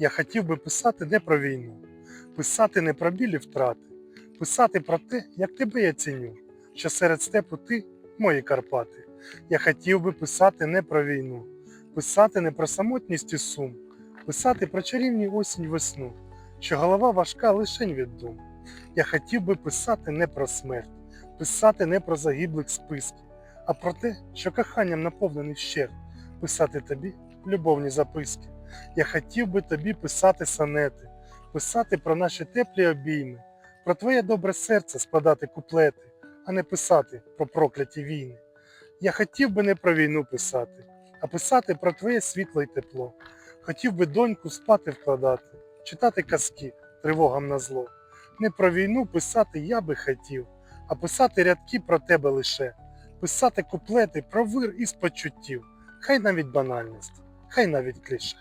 Я хотів би писати не про війну, писати не про білі втрати, писати про те, як тебе я ціню, що серед степу ти мої Карпати. Я хотів би писати не про війну, писати не про самотність і сум, писати про чарівні осінь весну, що голова важка лишень від дум. Я хотів би писати не про смерть, писати не про загиблих списків, а про те, що коханням наповнений вщерть, писати тобі любовні записки. Я хотів би тобі писати сонети, писати про наші теплі обійми, про твоє добре серце складати куплети, а не писати про прокляті війни. Я хотів би не про війну писати, а писати про твоє світло й тепло. Хотів би доньку спати вкладати, читати казки тривогам на зло. Не про війну писати я би хотів, а писати рядки про тебе лише, писати куплети про вир із почуттів, хай навіть банальність, хай навіть кліше.